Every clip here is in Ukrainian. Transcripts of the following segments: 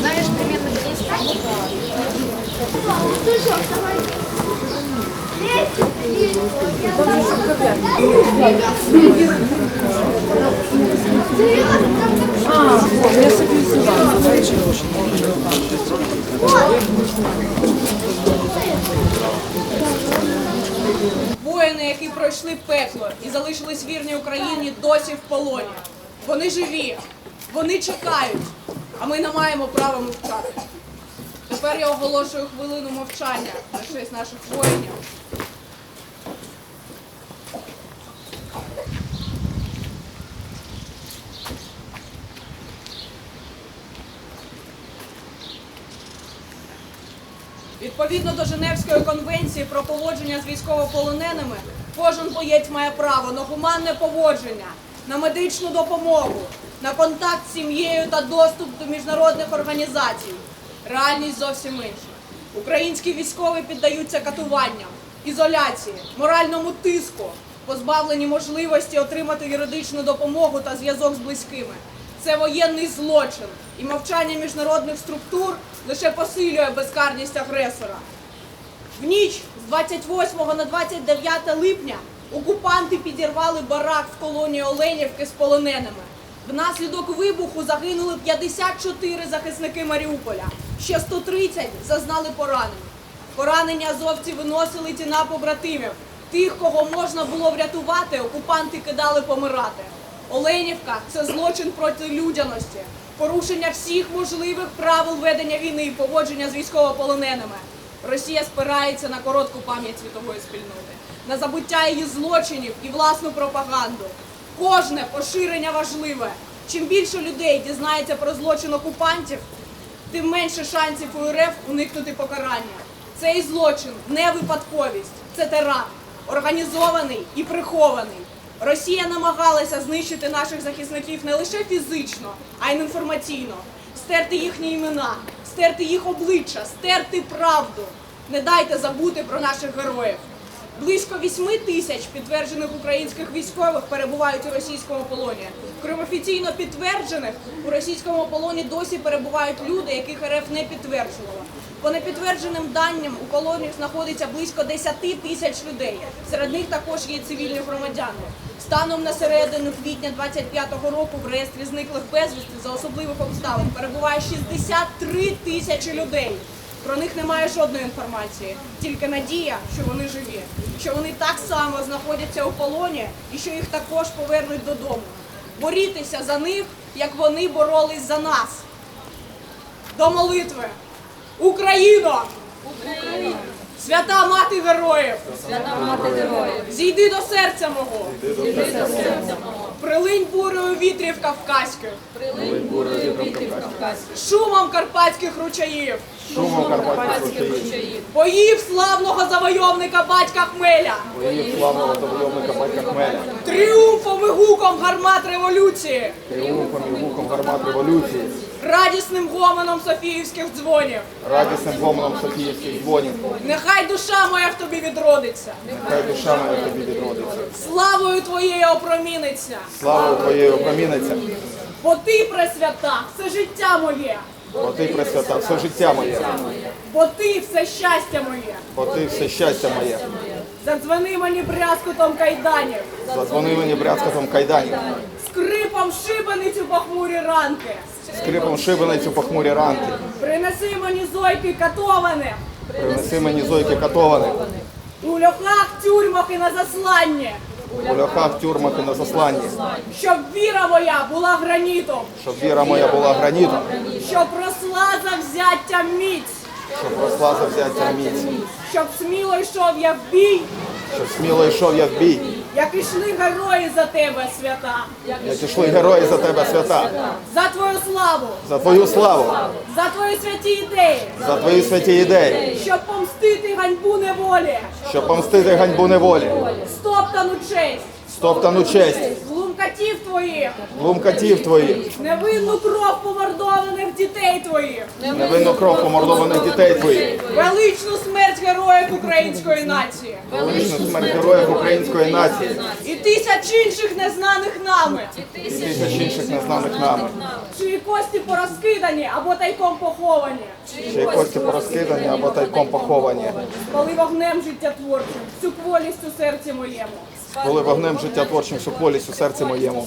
Знаешь, примерно где искать? Ты что, давай. А, вот, я согласилась. Очень очень. Які пройшли пекло і залишились вірні Україні, досі в полоні. Вони живі, вони чекають, а ми не маємо права мовчати. Тепер я оголошую хвилину мовчання на честь наших воїнів. Відповідно до Женевської конвенції про поводження з військовополоненими, кожен боєць має право на гуманне поводження, на медичну допомогу, на контакт з сім'єю та доступ до міжнародних організацій. Реальність зовсім інша. Українські військові піддаються катуванням, ізоляції, моральному тиску, позбавлені можливості отримати юридичну допомогу та зв'язок з близькими. Це воєнний злочин, і мовчання міжнародних структур лише посилює безкарність агресора. В ніч з 28 на 29 липня окупанти підірвали барак в колонії Оленівки з полоненими. Внаслідок вибуху загинули 54 захисники Маріуполя. Ще 130 зазнали поранень. Поранення азовці виносили ціна побратимів. Тих, кого можна було врятувати, окупанти кидали помирати. Оленівка це злочин проти людяності, порушення всіх можливих правил ведення війни і поводження з військовополоненими. Росія спирається на коротку пам'ять світової спільноти, на забуття її злочинів і власну пропаганду. Кожне поширення важливе. Чим більше людей дізнається про злочин окупантів, тим менше шансів у РФ уникнути покарання. Цей злочин не випадковість, це теракт, організований і прихований. Росія намагалася знищити наших захисників не лише фізично, а й інформаційно, стерти їхні імена, стерти їх обличчя, стерти правду. Не дайте забути про наших героїв. Близько 8 тисяч підтверджених українських військових перебувають у російському полоні. Крім офіційно підтверджених, у російському полоні досі перебувають люди, яких РФ не підтверджувала. По непідтвердженим даним у полоні знаходиться близько 10 тисяч людей. Серед них також є цивільні громадяни. Станом на середину квітня 25-го року в реєстрі зниклих безвісти за особливих обставин перебуває 63 тисячі людей. Про них немає жодної інформації, тільки надія, що вони живі, що вони так само знаходяться у полоні і що їх також повернуть додому. Борітеся за них, як вони боролись за нас. До молитви. Україно! Україно! Свята мати героїв! Свята мати героїв, Зійди до серця мого! іди до серця мого, Прилинь бурею вітрів кавказьких, прилинь бурою вітрів кавказьких, шумом карпатських ручаїв, Шумом карпатських ручаїв, ручаїв, боїв славного завойовника батька Хмеля, боїв славного завойовника батька Хмеля, тріумфом і гуком гармат революції, тріумфом і гуком гармат революції, радісним гомоном Софіївських дзвонів. радісним гомоном Софіївських дзвонів. Нехай душа моя в тобі відродиться, Хай душа моя тобі відродиться. славою твоєю опроміниться, Слава твоєю опроміниться, бо ти пресвята, все життя моє, бо ти пресвята все життя моє, бо ти все щастя моє. бо ти все щастя моє. Задзвони мені брязкотом кайданів, Задзвони мені брязкотом кайданів, скрипом шибаницю похмурі ранки. Скрипом шибеницю похмурі ранки. Принеси мені зойки катованих, Принеси мені зойки катованих, у льохах, тюрмах і на засланні, у льохах, тюрмах і на засланні, щоб віра моя була гранітом, щоб віра моя була гранітом, щоб росла завзяття міць, щоб росла завзяття міць, щоб сміло йшов я в бій, щоб сміло йшов я в бій, як ішли герої за тебе, свята, як ішли герої за тебе свята, за твою славу, за твою славу, за твої святі ідеї, за твої святі ідеї, щоб помстити ганьбу неволі, щоб помстити ганьбу неволі, стоптану честь, стоптану честь, злум катів твоїх, Глум катів твоїх, невинну кров помордованих дітей твоїх, невинну кров помордованих дітей твоїх, величну смерть героїв української нації. Величну смерть героїв української нації. І тисяч інших незнаних нами, і тисяч інших незнаних нами, чиї кості порозкидані або тайком поховані, чиї кості порозкидані або тайком поховані, коли вогнем життєтворчим, всю кволість у серці моєму. коли вогнем життєтворчим суполість у серці моєму.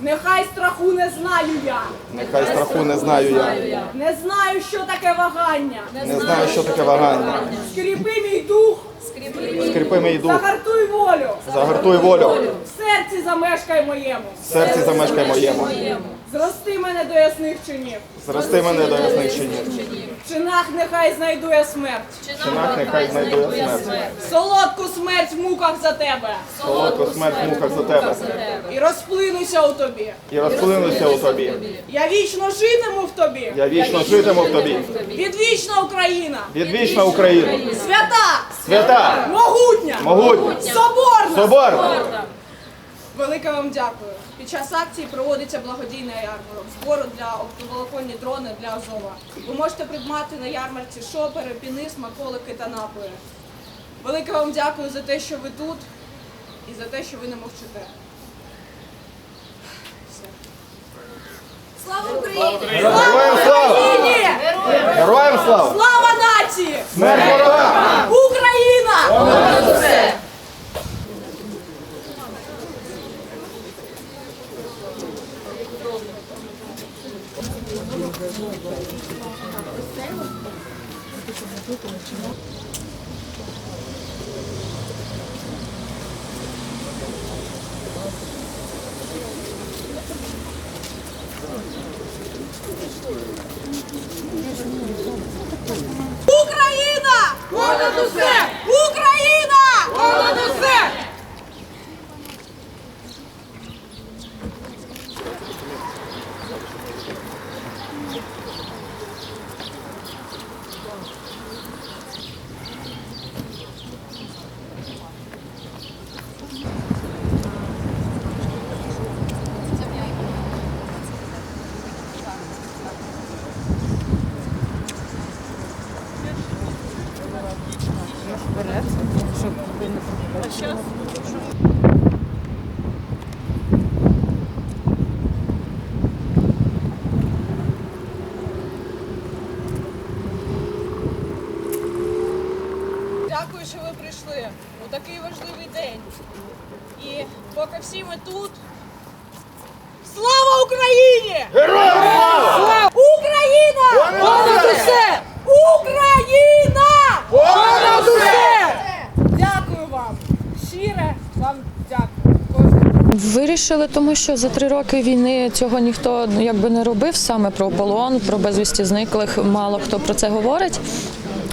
Нехай страху не знаю я, Нехай страху не знаю я, не знаю, що таке вагання. не знаю, що таке вагання. Скріпи мій дух, Скріпи мій дух, загартуй волю, загартуй волю, в серці замешкай моєму. в серці замешкай моєму. Зрости мене до ясних чинів. Зрости мене до ясних чинів. В чинах нехай знайду я смерть. В чинах нехай знайду я смерть. Солодку смерть в муках за тебе. Солодку смерть в муках за тебе. Розплинуся у тобі. І розплинуся у тобі. Я вічно житиму в тобі. Я вічно житиму в тобі. Відвічна Україна. Відвічна Україну. Свята, Свята, могутня, могутня, соборна. соборна. Велике вам дякую. Під час акції проводиться благодійний ярмарок збору для оптоволоконні дрони для Азова. Ви можете придбати на ярмарці шопери, піни, смаколики та напої. Велике вам дякую за те, що ви тут і за те, що ви не мовчите. Все. Слава Україні! Героям слава! Героям слава! Слава нації! Смерть ворогам! Україна! Україна! Понад усе! Україна! Понад усе! Дякую, що ви прийшли у такий важливий день. І поки всі ми тут. Слава Україні! Героям слава! Україна! Понад усе! Україна! Понад усе! Дякую вам! Щире вам дякую. Кожен. Вирішили, тому що за три роки війни цього ніхто ну, якби не робив саме про полон, про безвісті зниклих. Мало хто про це говорить.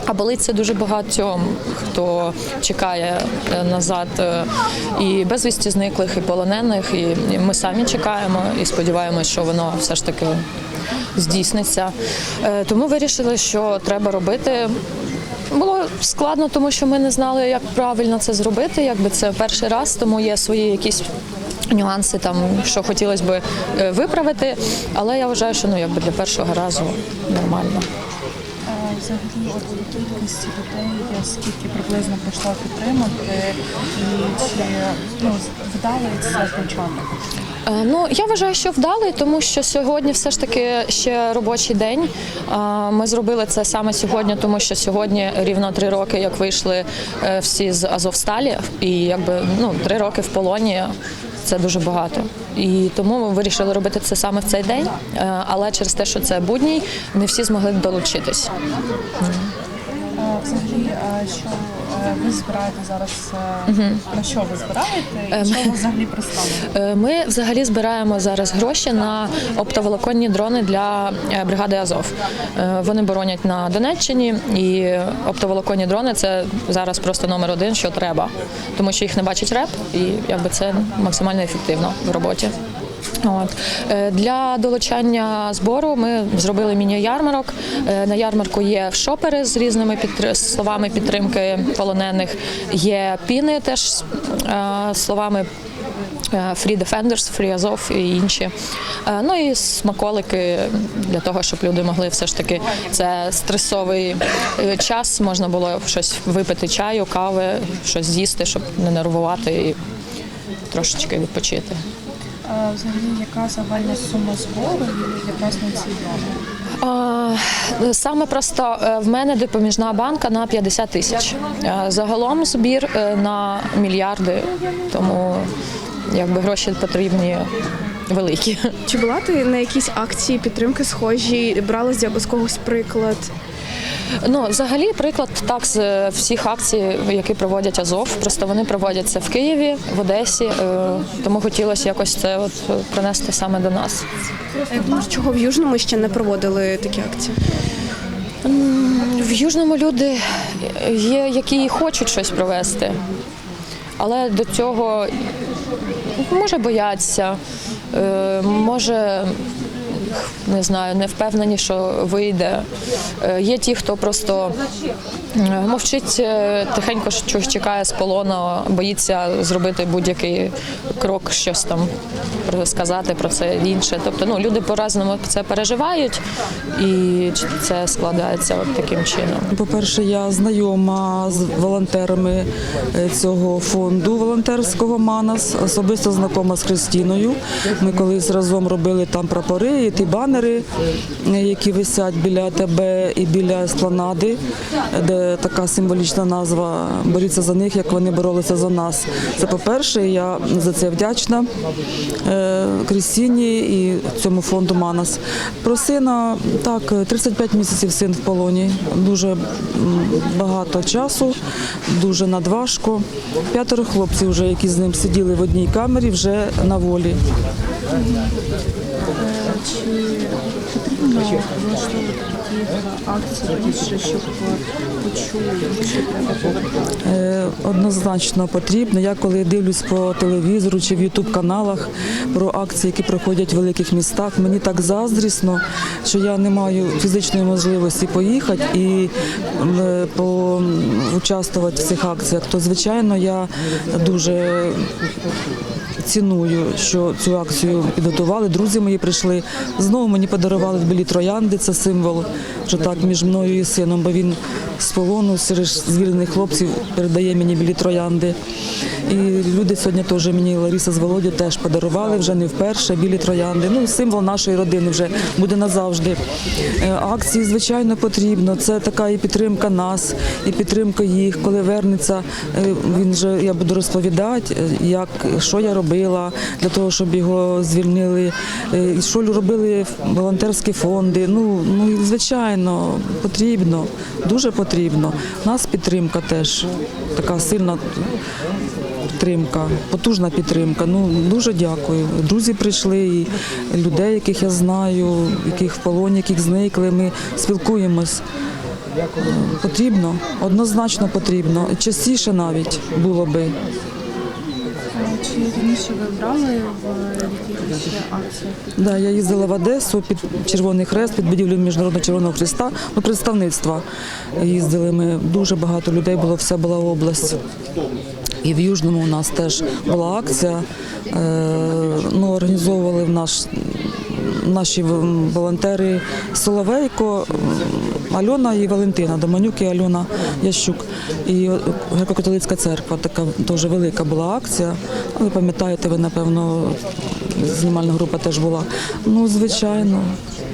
А болить це дуже багатьом, хто чекає е, назад е, і безвісті зниклих, і полонених. І ми самі чекаємо і сподіваємось, що воно все ж таки здійсниться. Е, Тому вирішили, що треба робити. Було складно, тому що ми не знали, як правильно це зробити. Якби це перший раз, тому є свої якісь нюанси, там що хотілося б е, виправити. Але я вважаю, що ну якби для першого разу нормально. Взагалі, от кількість людей, скільки приблизно прийшло підтримати, і чи ну, вдалий це початок? Е, Ну я вважаю, що вдалий, тому що сьогодні все ж таки ще робочий день. Ми зробили це саме сьогодні, тому що сьогодні рівно три роки, як вийшли е, всі з Азовсталі, і якби ну три роки в полоні. Це дуже багато, і тому ми вирішили робити це саме в цей день. Е, Але через те, що це будній, не всі змогли долучитись. Взагалі, а що е, ви збираєте зараз? е, На що ви збираєте? І що ви взагалі представили? Е, Ми взагалі збираємо зараз гроші на оптоволоконні дрони для е, бригади Азов. Е, Вони боронять на Донеччині, і оптоволоконні дрони це зараз просто номер один, що треба, тому що їх не бачить реп, і якби це максимально ефективно в роботі. От. Е, Для долучання збору ми зробили міні-ярмарок. Е, На ярмарку є шопери з різними словами підтримки полонених, є піни теж е, словами Free Defenders, Free Azov і інші. Ну і смаколики для того, щоб люди могли все ж таки це стресовий час. Можна було щось випити чаю, кави, щось з'їсти, щоб не нервувати і трошечки відпочити. Взагалі, яка загальна сума збору якраз на ці дрони? Саме просто е, в мене допоміжна банка на 50 тисяч. Е, Загалом збір е, на мільярди, тому якби гроші потрібні великі. Чи була ти на якісь акції підтримки схожі? Брала з якогось когось приклад? Ну, взагалі, приклад так з е, всіх акцій, які проводять Азов. Просто вони проводяться в Києві, в Одесі. е, Тому хотілося якось це от е, принести саме до нас. Думаєш, чого в Южному ще не проводили такі акції? В Южному люди є, які хочуть щось провести, але до цього може бояться, може. Не знаю, не впевнені, що вийде. Е, Є ті, хто просто е, мовчить е, тихенько, чекає з полону, боїться зробити будь-який крок, щось там сказати про це інше. Тобто, ну люди по-разному це переживають, і це складається от таким чином. По-перше, я знайома з волонтерами цього фонду волонтерського Манас, особисто знайома з Христіною. Ми колись разом робили там прапори і ті банери, е, які висять біля тебе і біля еспланади, де така символічна назва Боріться за них, як вони боролися за нас. Це по-перше, я за це вдячна е, Крістіні і цьому фонду Манас. Про сина так, 35 місяців син в полоні. Дуже багато часу, дуже надважко. П'ятеро хлопців, вже, які з ним сиділи в одній камері, вже на волі. Чи потрібно влаштовувати більше, щоб почули, Однозначно потрібно. Я коли дивлюсь по телевізору чи в Ютуб каналах про акції, які проходять в великих містах, мені так заздрісно, що я не маю фізичної можливості поїхати і е, по- участвувати в цих акціях. То звичайно я дуже ціную, що цю акцію підготували. Друзі мої прийшли. Знову мені подарували білі троянди. Це символ, що так між мною і сином, бо він з полону серед звільнених хлопців передає мені білі троянди. І люди сьогодні теж мені Лариса з Володю теж подарували вже не вперше білі троянди. Ну, символ нашої родини вже буде назавжди. Е, Акції, звичайно, потрібно. Це така і підтримка нас, і підтримка їх. Коли вернеться, е, він же я буду розповідати, е, як що я робила для того, щоб його звільнили, е, що робили волонтерські фонди. Ну, ну звичайно, потрібно, дуже потрібно. У нас підтримка теж така сильна підтримка, потужна підтримка. Ну дуже дякую. Друзі прийшли, і людей, яких я знаю, яких в полоні, яких зникли. Ми спілкуємось. Потрібно, однозначно потрібно. Частіше навіть було би. Чи ви брали в якихось? Да, я їздила в Одесу під Червоний Хрест, під будівлю Міжнародного Червоного Хреста, ну, представництва їздили ми. Дуже багато людей було, вся була область. І в Южному у нас теж була акція. Е, ну, організовували в наш, наші волонтери Соловейко, Альона і Валентина, Доманюк і Альона Ящук. І е, греко-католицька церква, така дуже велика була акція. Ви пам'ятаєте, ви, напевно, знімальна група теж була. Ну, звичайно,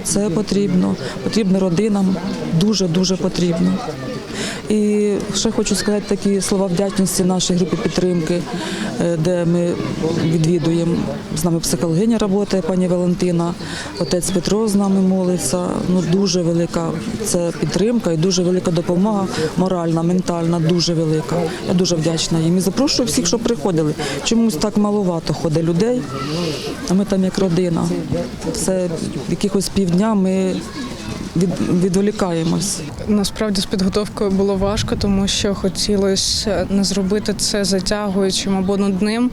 це потрібно. Потрібно родинам, дуже-дуже потрібно. І ще хочу сказати такі слова вдячності нашій групі підтримки, е, де ми відвідуємо. З нами психологиня працює, пані Валентина, отець Петро з нами молиться. Ну дуже велика це підтримка і дуже велика допомога, моральна, ментальна, дуже велика. Я дуже вдячна їм. І запрошую всіх, щоб приходили. Чомусь так маловато ходить людей, а ми там як родина. Це якихось півдня ми відволікаємось. Насправді з підготовкою було важко, тому що хотілося не зробити це затягуючим або нудним,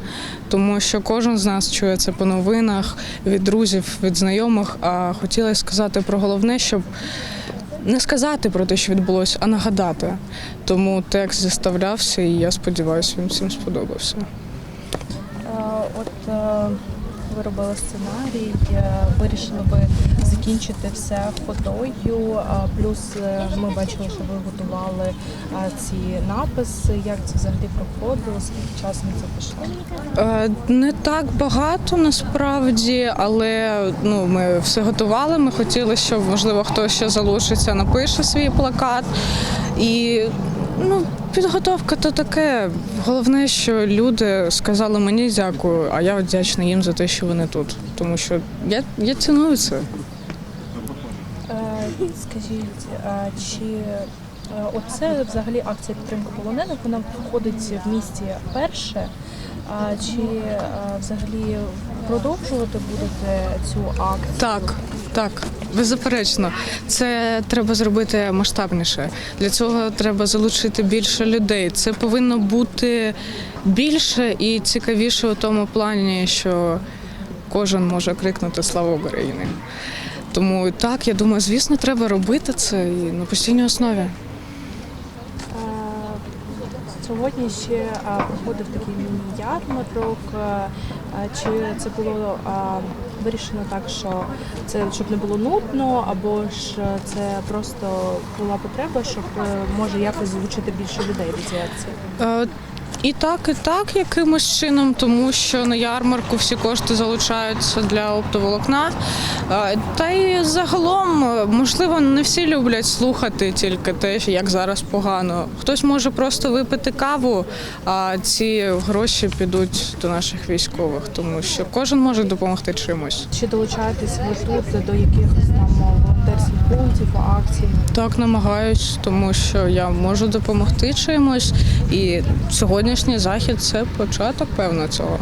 тому що кожен з нас чує це по новинах від друзів, від знайомих. А хотілося сказати про головне, щоб не сказати про те, що відбулося, а нагадати. Тому текст заставлявся, і я сподіваюся, він всім сподобався. От е, ви робили сценарій, е, вирішили ви закінчити все ходою. Плюс е, ми бачили, що ви готували ці написи. Як це взагалі проходило? Скільки часу на це пішло? Е, Не так багато насправді, але ну ми все готували. Ми хотіли, щоб можливо хтось ще залишиться, напише свій плакат. І ну, підготовка то таке. Головне, що люди сказали мені дякую, а я вдячна їм за те, що вони тут. Тому що я, я ціную це. Скажіть, а чи е, оце взагалі акція підтримки полонених? Вона проходить в місті перше. А чи е, взагалі продовжувати будете цю акцію? Так, так, беззаперечно. Це треба зробити масштабніше. Для цього треба залучити більше людей. Це повинно бути більше і цікавіше у тому плані, що кожен може крикнути Слава Україні. Тому так, я думаю, звісно, треба робити це і на постійній основі. Е, Сьогодні ще проходив такий міні-ярмарок. Е, е, Чи це було вирішено так, що це щоб не було нудно, або ж це просто була потреба, щоб може якось залучити більше людей до цієї акції? І так, і так, якимось чином, тому що на ярмарку всі кошти залучаються для оптоволокна. Та й загалом, можливо, не всі люблять слухати тільки те, як зараз погано. Хтось може просто випити каву, а ці гроші підуть до наших військових, тому що кожен може допомогти чимось. Чи долучаєтесь ви тут до якихось там волонтерських пунктів, акцій? Так намагаюсь, тому що я можу допомогти чимось, і сьогоднішній захід це початок певно цього.